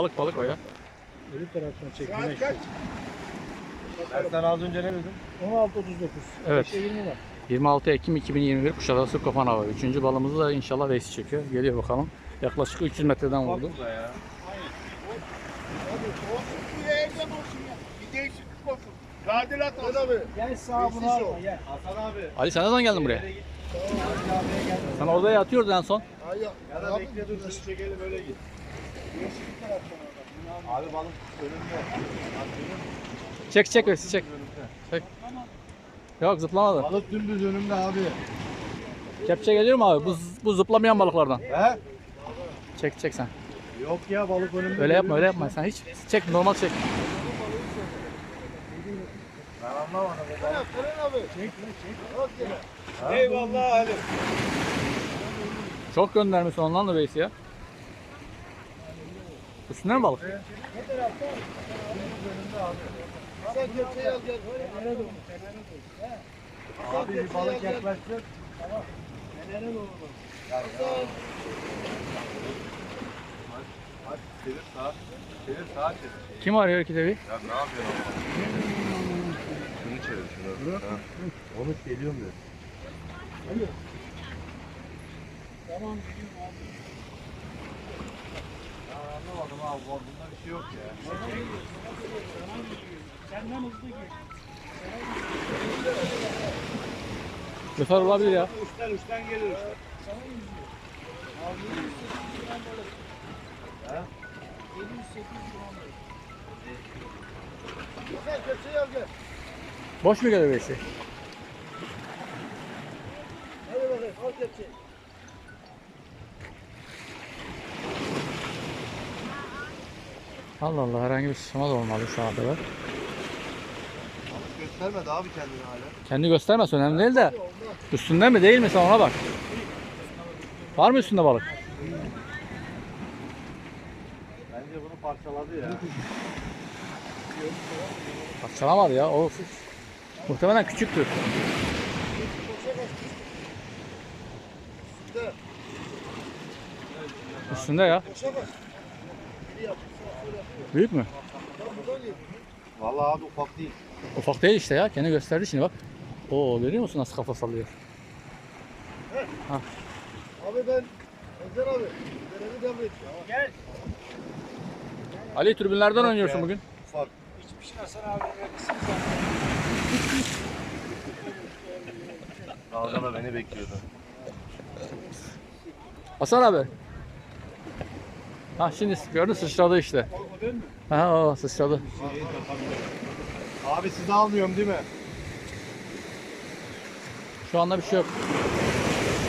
Balık balık o ya. Öbür taraftan çek. Saat kaç? Sen az önce ne dedin? 16.39. Evet. 5'e 20 var. 26 Ekim 2021 Kuşadası Kopan Hava. Üçüncü balımızı da inşallah Veysi çekiyor. Geliyor bakalım. Yaklaşık 300 metreden vurdu. Burada ya. Tadilat. Abi. Gel sağa bunu alma gel. Hasan abi. Ali sen ne zaman geldin buraya? Sen orada yatıyordun en son. Hayır. Ya da bekle dur çekelim öyle git. Abi balık önümde. Çek çek Veysi çek. Çek. Yok zıplamadı. Balık dümdüz önümde abi. Kepçe geliyor mu abi? Bu, bu zıplamayan balıklardan. He? Çek çek sen. Yok ya balık önümde. Öyle yapma öyle yapma. Sen hiç çek normal çek. Ben anlamadım. Fren abi. Çek çek. Eyvallah Ali. Çok göndermişsin ondan da Veysi ya. Üstünden mi balık? Sen kepçeyi al gel. Doğru. Doğru. Abi bir balık yaklaştı. Kenara doğru. Hadi çevir sağa. Çevir sağa çevir. Kim arıyor iki tevi? Ya ne yapıyorsun? Şunu çevir şunu. Ha. Onu geliyorum diyor. Tamam gidiyorum abi. Ya anlamadım bu- Bunda bir şey yok ya. Senden hızlı gir. Lüfer olabilir ya. Üstten üstten geliyor işte. Sen kepçeyi al gel. Boş mu geliyor Veysi? Hadi bakayım al kepçeyi. Allah Allah herhangi bir sıçrama da olmadı şu ana kadar. Göstermedi abi kendini hala. Kendi göstermez önemli değil de üstünde mi değil mi sen ona bak. Var mı üstünde balık? Bence bunu parçaladı ya. Parçalamadı ya o muhtemelen küçüktür. Üstünde ya. Büyük mü? Vallahi abi ufak değil. Ufak değil işte ya. Kendi gösterdi şimdi bak. Oo görüyor musun nasıl kafa sallıyor? Abi ben Özer abi. Görevi devam et. Gel. Ali tribünlerden oynuyorsun bugün. Ufak. Hiçbir şey Hasan abi. Dalga da beni bekliyordu. Hasan abi. Ha şimdi gördün sıçradı işte. Ha o sıçradı. Abi sizi almıyorum değil mi? Şu anda bir şey yok.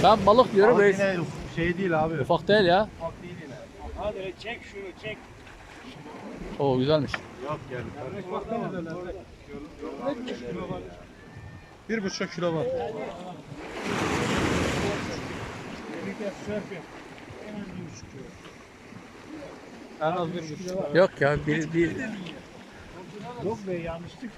Ben balık diyorum. Reis. yine şey değil abi. Ufak değil ya. Ufak değil yine. Hadi çek şunu çek. Oo güzelmiş. Yok gel. Bir buçuk kilo var. Birlikte sörf yap. En az bir buçuk kilo. En az bir buçuk. Yok ya bir, bir Yok be yanlışlık.